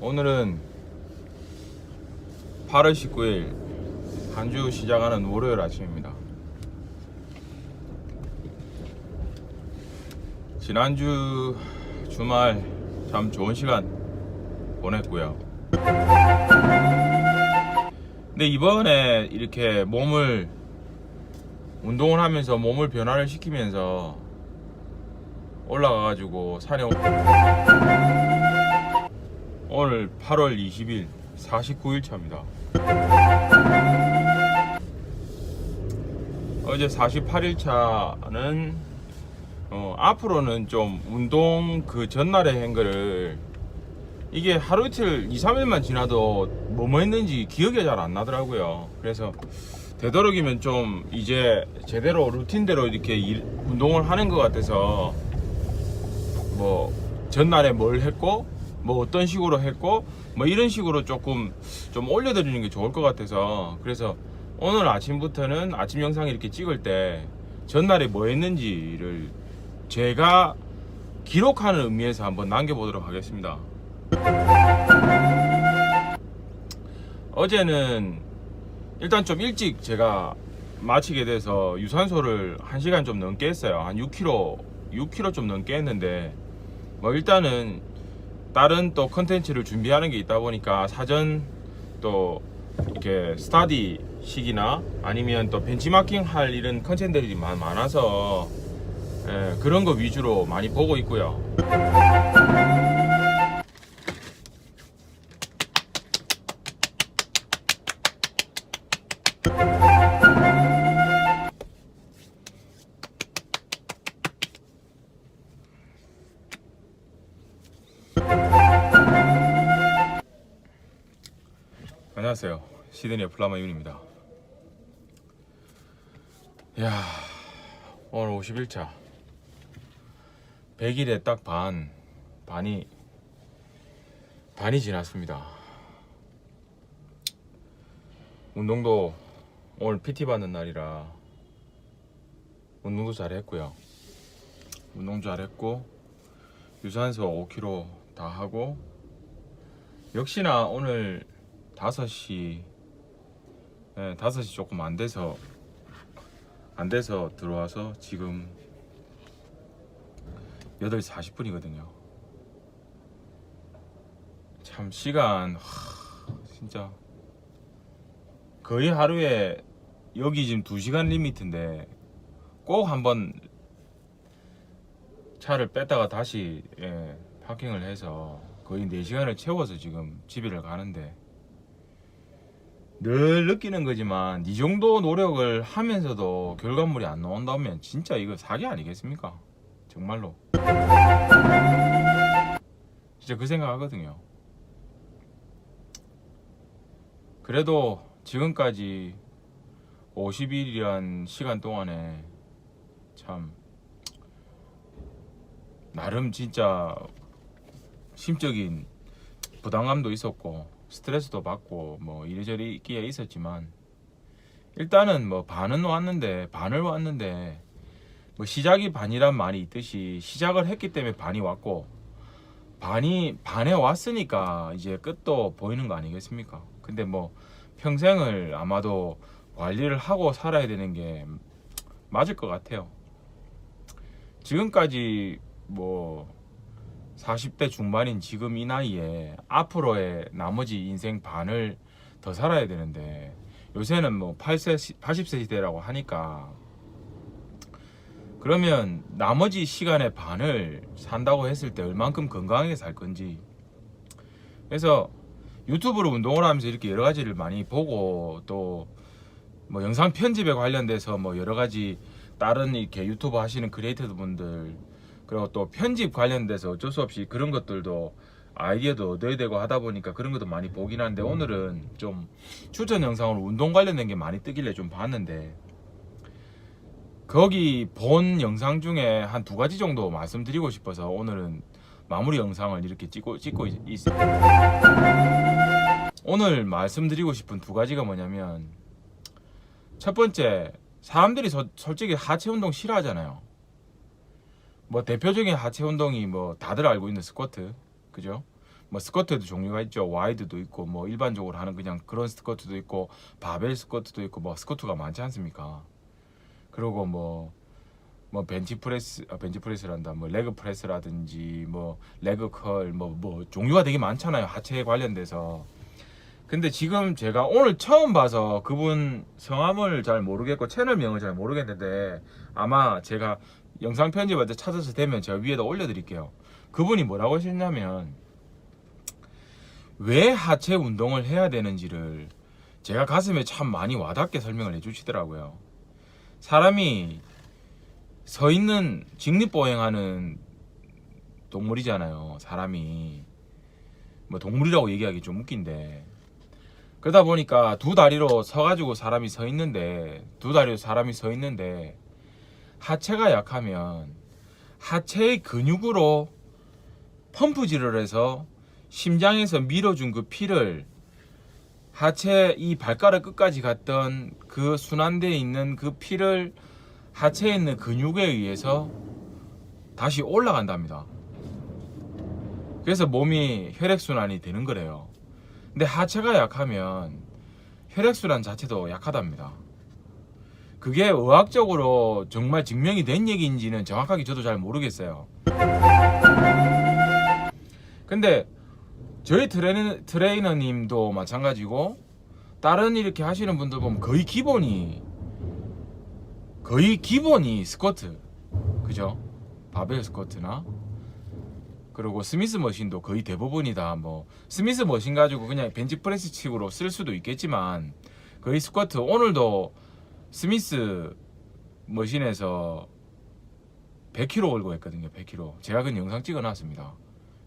오늘은 8월 19일 한 주 시작하는 월요일 아침입니다. 지난주 주말 참 좋은 시간 보냈고요. 근데 이번에 이렇게 몸을 운동을 하면서 몸을 변화를 시키면서 올라가가지고 산에 오- 오늘 8월 20일 49일 차입니다. 어제 48일 차는 어, 앞으로는 좀 운동 그 전날에 한 거를 이게 하루 이틀 2, 3일만 지나도 뭐뭐 했는지 기억이 잘 안 나더라고요. 그래서 되도록이면 좀 이제 제대로 루틴대로 이렇게 일- 운동을 하는 것 같아서 뭐 전날에 뭘 했고 뭐 어떤 식으로 했고 뭐 이런 식으로 조금 좀 올려드리는 게 좋을 것 같아서 그래서 오늘 아침부터는 아침 영상 이렇게 찍을 때 전날에 뭐 했는지를 제가 기록하는 의미에서 한번 남겨보도록 하겠습니다. 어제는 일단 좀 일찍 제가 마치게 돼서 유산소를 1시간 좀 넘게 했어요. 한 6kg, 6kg 좀 넘게 했는데 뭐 일단은 다른 또 컨텐츠를 준비하는 게 있다 보니까 사전 또 이렇게 스타디 식이나 아니면 또 벤치마킹 할 이런 컨텐츠들이 많- 많아서 예, 그런 거 위주로 많이 보고 있고요. 안녕하세요. 시드니의 플라마 윤입니다. 이야, 오늘 51차. 100일에 딱 반, 반이, 반이 지났습니다. 운동도 오늘 PT 받는 날이라 운동도 잘했고요. 운동 잘했고, 유산소 5kg 다 하고, 역시나 오늘 5시 예, 5시 조금 안 돼서 안 돼서 들어와서 지금 8시 40분이거든요. 참 시간 하, 진짜 거의 하루에 여기 지금 2시간 리미트인데 꼭 한번 차를 뺐다가 다시 예, 파킹을 해서 거의 4시간을 채워서 지금 집에를 가는데 늘 느끼는 거지만 이 정도 노력을 하면서도 결과물이 안 나온다면 진짜 이거 사기 아니겠습니까? 정말로 진짜 그 생각하거든요. 그래도 지금까지 50일이란 시간 동안에 참 나름 진짜 심적인 부담감도 있었고 스트레스도 받고 뭐 이리저리 있기에 있었지만 일단은 뭐 반은 왔는데 반을 왔는데 뭐 시작이 반이란 말이 있듯이 시작을 했기 때문에 반이 왔고 반이 반에 왔으니까 이제 끝도 보이는 거 아니겠습니까? 근데 뭐 평생을 아마도 관리를 하고 살아야 되는 게 맞을 것 같아요. 지금까지 뭐 40대 중반인 지금 이 나이에 앞으로의 나머지 인생 반을 더 살아야 되는데 요새는 뭐 8세, 80세 시대라고 하니까 그러면 나머지 시간의 반을 산다고 했을 때 얼만큼 건강하게 살 건지. 그래서 유튜브로 운동을 하면서 이렇게 여러 가지를 많이 보고 또 뭐 영상 편집에 관련돼서 뭐 여러 가지 다른 이렇게 유튜브 하시는 크리에이터 분들 그리고 또 편집 관련돼서 어쩔 수 없이 그런 것들도 아이디어도 얻어야 되고 하다 보니까 그런 것도 많이 보긴 하는데 오늘은 좀 추천 영상으로 운동 관련된 게 많이 뜨길래 좀 봤는데 거기 본 영상 중에 한 두 가지 정도 말씀드리고 싶어서 오늘은 마무리 영상을 이렇게 찍고 찍고 있- 있습니다. 오늘 말씀드리고 싶은 두 가지가 뭐냐면 첫 번째 사람들이 서- 솔직히 하체 운동 싫어하잖아요. 뭐 대표적인 하체 운동이 뭐 다들 알고 있는 스쿼트. 그죠? 뭐 스쿼트도 종류가 있죠. 와이드도 있고 뭐 일반적으로 하는 그냥 그런 스쿼트도 있고 바벨 스쿼트도 있고 뭐 스쿼트가 많지 않습니까? 그리고 뭐뭐 벤치 프레스 아, 벤치 프레스란다. 뭐 레그 프레스라든지 뭐 레그 컬뭐 뭐 종류가 되게 많잖아요. 하체에 관련돼서. 근데 지금 제가 오늘 처음 봐서 그분 성함을 잘 모르겠고 채널명을 잘 모르겠는데 아마 제가 영상 편집할 때 찾아서 되면 제가 위에다 올려드릴게요. 그분이 뭐라고 하셨냐면 왜 하체 운동을 해야 되는지를 제가 가슴에 참 많이 와닿게 설명을 해주시더라고요. 사람이 서 있는 직립보행하는 동물이잖아요. 사람이 뭐 동물이라고 얘기하기 좀 웃긴데 그러다 보니까 두 다리로 서가지고 사람이 서 있는데 두 다리로 사람이 서 있는데 하체가 약하면 하체의 근육으로 펌프질을 해서 심장에서 밀어준 그 피를 하체 이 발가락 끝까지 갔던 그 순환대에 있는 그 피를 하체에 있는 근육에 의해서 다시 올라간답니다. 그래서 몸이 혈액순환이 되는 거래요. 근데 하체가 약하면 혈액순환 자체도 약하답니다. 그게 의학적으로 정말 증명이 된 얘기인지는 정확하게 저도 잘 모르겠어요. 근데 저희 트레이너, 트레이너님도 마찬가지고 다른 이렇게 하시는 분들 보면 거의 기본이 거의 기본이 스쿼트 그죠? 바벨 스쿼트나 그리고 스미스 머신도 거의 대부분이 다 뭐 스미스 머신 가지고 그냥 벤치프레스 칙으로 쓸 수도 있겠지만 거의 스쿼트 오늘도 스미스 머신에서 100kg 걸고 했거든요 100kg 제가 그 영상 찍어 놨습니다.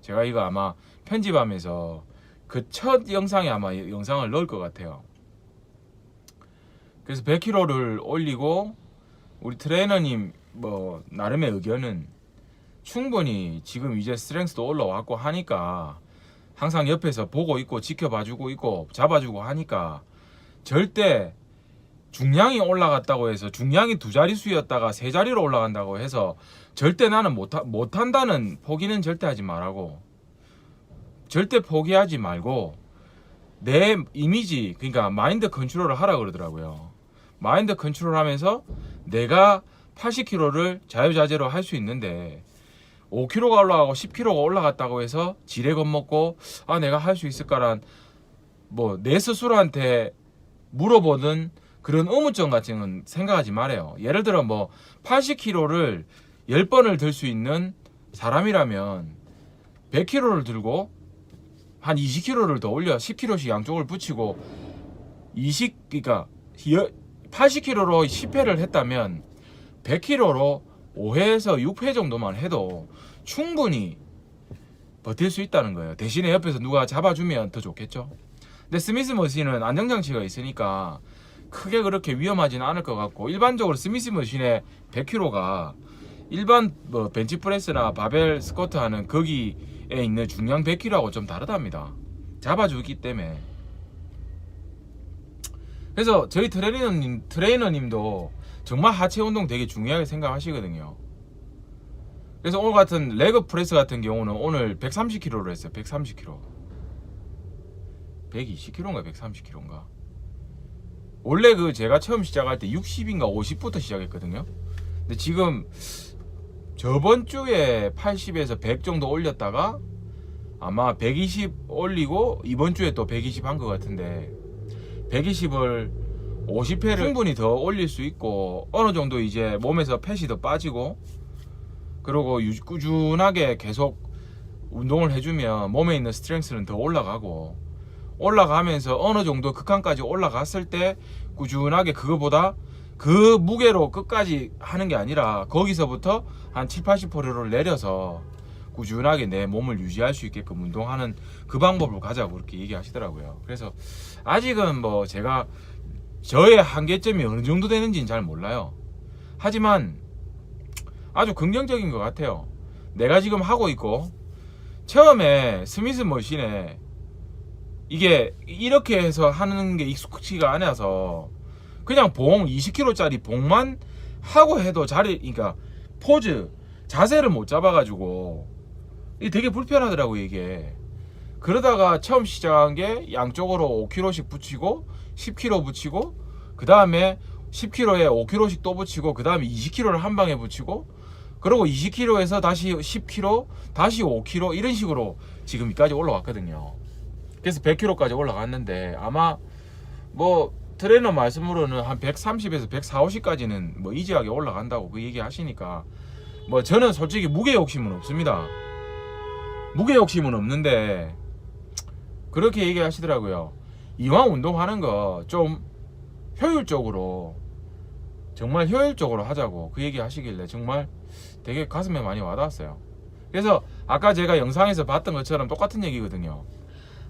제가 이거 아마 편집하면서 그 첫 영상에 아마 영상을 넣을 것 같아요. 그래서 100kg를 올리고 우리 트레이너님 뭐 나름의 의견은 충분히 지금 이제 스트렝스도 올라왔고 하니까 항상 옆에서 보고 있고 지켜봐주고 있고 잡아주고 하니까 절대 중량이 올라갔다고 해서 중량이 두 자릿수였다가 세 자리로 올라간다고 해서 절대 나는 못, 못한다는 포기는 절대 하지 말라고. 절대 포기하지 말고 내 이미지 그러니까 마인드 컨트롤을 하라 그러더라고요. 마인드 컨트롤 하면서 내가 80kg를 자유자재로 할 수 있는데 5kg가 올라가고 10kg가 올라갔다고 해서 지레 겁먹고 아 내가 할 수 있을까란 뭐 내 스스로한테 물어보는 그런 의무점 같은 건 생각하지 말아요. 예를 들어 뭐 80kg를 10번을 들 수 있는 사람이라면 100kg를 들고 한 20kg를 더 올려 10kg씩 양쪽을 붙이고 20 그러니까 80kg로 10회를 했다면 100kg로 5회에서 6회 정도만 해도 충분히 버틸 수 있다는 거예요. 대신에 옆에서 누가 잡아주면 더 좋겠죠. 근데 스미스 머신은 안정장치가 있으니까 크게 그렇게 위험하지는 않을 것 같고 일반적으로 스미스 머신의 100kg가 일반 뭐 벤치프레스나 바벨 스쿼트 하는 거기에 있는 중량 100kg하고 좀 다르답니다. 잡아주기 때문에. 그래서 저희 트레이너님 트레이너님도 정말 하체 운동 되게 중요하게 생각하시거든요. 그래서 오늘 같은 레그 프레스 같은 경우는 오늘 130kg로 했어요. 130kg. 120kg인가 130kg인가. 원래 그 제가 처음 시작할 때 60인가 50부터 시작했거든요. 근데 지금 저번 주에 80에서 100 정도 올렸다가 아마 120 올리고 이번 주에 또 120 한 것 같은데 120을 50회를 충분히 더 올릴 수 있고 어느 정도 이제 몸에서 팻이 더 빠지고 그리고 유- 꾸준하게 계속 운동을 해주면 몸에 있는 스트렝스는 더 올라가고 올라가면서 어느 정도 극한까지 올라갔을 때 꾸준하게 그거보다 그 무게로 끝까지 하는 게 아니라 거기서부터 한 7, 80%를 내려서 꾸준하게 내 몸을 유지할 수 있게끔 운동하는 그 방법을 가자고 그렇게 얘기하시더라고요. 그래서 아직은 뭐 제가 저의 한계점이 어느 정도 되는지는 잘 몰라요. 하지만 아주 긍정적인 것 같아요. 내가 지금 하고 있고 처음에 스미스 머신에 이게 이렇게 해서 하는 게 익숙치가 않아서 그냥 봉 20kg짜리 봉만 하고 해도 자리 그러니까 포즈 자세를 못 잡아가지고 이게 되게 불편하더라고 이게. 그러다가 처음 시작한 게 양쪽으로 5kg씩 붙이고 10kg 붙이고 그 다음에 10kg에 5kg씩 또 붙이고 그 다음에 20kg를 한 방에 붙이고 그리고 20kg에서 다시 10kg 다시 5kg 이런 식으로 지금까지 올라왔거든요. 그래서 100kg까지 올라갔는데 아마 뭐 트레이너 말씀으로는 한 130에서 140, 50까지는 뭐 이지하게 올라간다고 그 얘기 하시니까 뭐 저는 솔직히 무게 욕심은 없습니다. 무게 욕심은 없는데 그렇게 얘기하시더라고요. 이왕 운동하는 거 좀 효율적으로 정말 효율적으로 하자고 그 얘기 하시길래 정말 되게 가슴에 많이 와닿았어요. 그래서 아까 제가 영상에서 봤던 것처럼 똑같은 얘기거든요.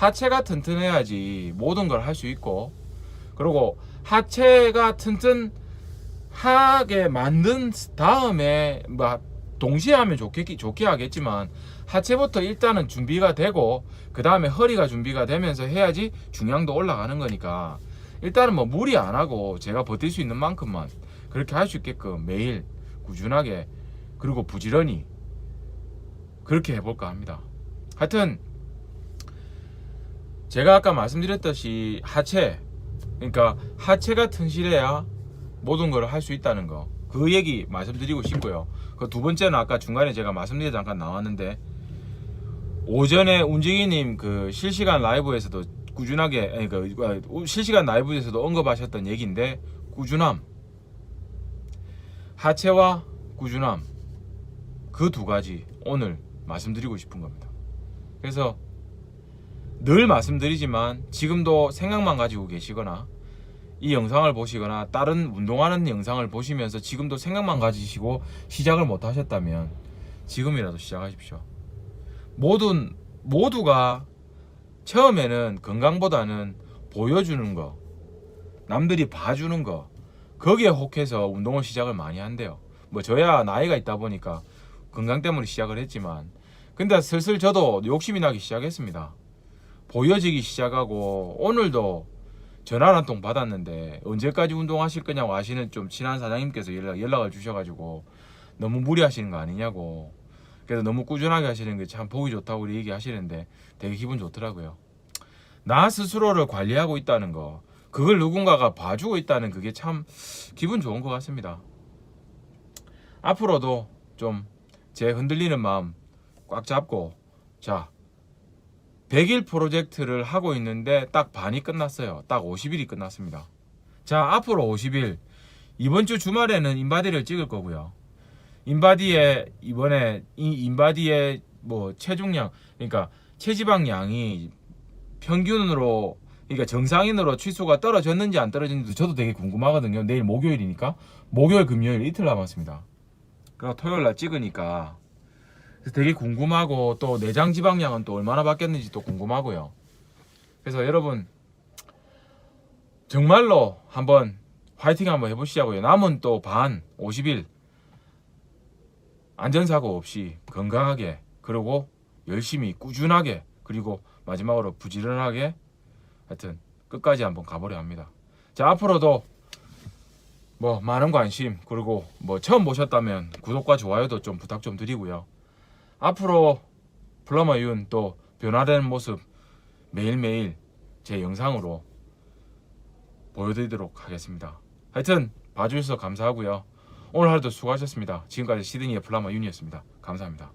하체가 튼튼해야지 모든 걸 할 수 있고 그리고 하체가 튼튼하게 만든 다음에 뭐 동시에 하면 좋겠, 좋게 하겠지만 하체부터 일단은 준비가 되고 그 다음에 허리가 준비가 되면서 해야지 중량도 올라가는 거니까 일단은 뭐 무리 안 하고 제가 버틸 수 있는 만큼만 그렇게 할 수 있게끔 매일 꾸준하게 그리고 부지런히 그렇게 해볼까 합니다. 하여튼 제가 아까 말씀드렸듯이 하체 그러니까 하체가 튼실해야 모든 걸 할 수 있다는 거 그 얘기 말씀드리고 싶고요. 그 두 번째는 아까 중간에 제가 말씀드려 잠깐 나왔는데 오전에 운지기님 그 실시간 라이브에서도 꾸준하게 그 어, 실시간 라이브에서도 언급하셨던 얘기인데 꾸준함 하체와 꾸준함 그 두 가지 오늘 말씀드리고 싶은 겁니다. 그래서 늘 말씀드리지만 지금도 생각만 가지고 계시거나 이 영상을 보시거나 다른 운동하는 영상을 보시면서 지금도 생각만 가지시고 시작을 못 하셨다면 지금이라도 시작하십시오. 모든 모두가 처음에는 건강보다는 보여주는 거, 남들이 봐주는 거 거기에 혹해서 운동을 시작을 많이 한대요. 뭐 저야 나이가 있다 보니까 건강 때문에 시작을 했지만 근데 슬슬 저도 욕심이 나기 시작했습니다. 보여지기 시작하고 오늘도 전화 한통 받았는데 언제까지 운동하실 거냐고 하시는 좀 친한 사장님께서 연락, 연락을 주셔가지고 너무 무리하시는 거 아니냐고 그래서 너무 꾸준하게 하시는 게 참 보기 좋다고 우리 얘기하시는데 되게 기분 좋더라고요. 나 스스로를 관리하고 있다는 거 그걸 누군가가 봐주고 있다는 그게 참 기분 좋은 것 같습니다. 앞으로도 좀 제 흔들리는 마음 꽉 잡고 자 100일 프로젝트를 하고 있는데 딱 반이 끝났어요. 딱 50일이 끝났습니다. 자, 앞으로 50일. 이번 주 주말에는 인바디를 찍을 거고요. 인바디에 이번에 이 인바디의 뭐 체중량, 그러니까 체지방량이 평균으로 그러니까 정상인으로 취수가 떨어졌는지 안 떨어졌는지 저도 되게 궁금하거든요. 내일 목요일이니까 목요일, 금요일 이틀 남았습니다. 그리고 토요일 날 찍으니까 그래서 되게 궁금하고 또 내장 지방량은 또 얼마나 바뀌었는지 또 궁금하고요. 그래서 여러분 정말로 한번 화이팅 한번 해보시자고요. 남은 또 반 50일 안전사고 없이 건강하게 그리고 열심히 꾸준하게 그리고 마지막으로 부지런하게 하여튼 끝까지 한번 가보려 합니다. 자 앞으로도 뭐 많은 관심 그리고 뭐 처음 보셨다면 구독과 좋아요도 좀 부탁 좀 드리고요. 앞으로 플라마윤 또 변화되는 모습 매일매일 제 영상으로 보여드리도록 하겠습니다. 하여튼 봐주셔서 감사하고요. 오늘 하루도 수고하셨습니다. 지금까지 시드니의 플라마 윤이었습니다. 감사합니다.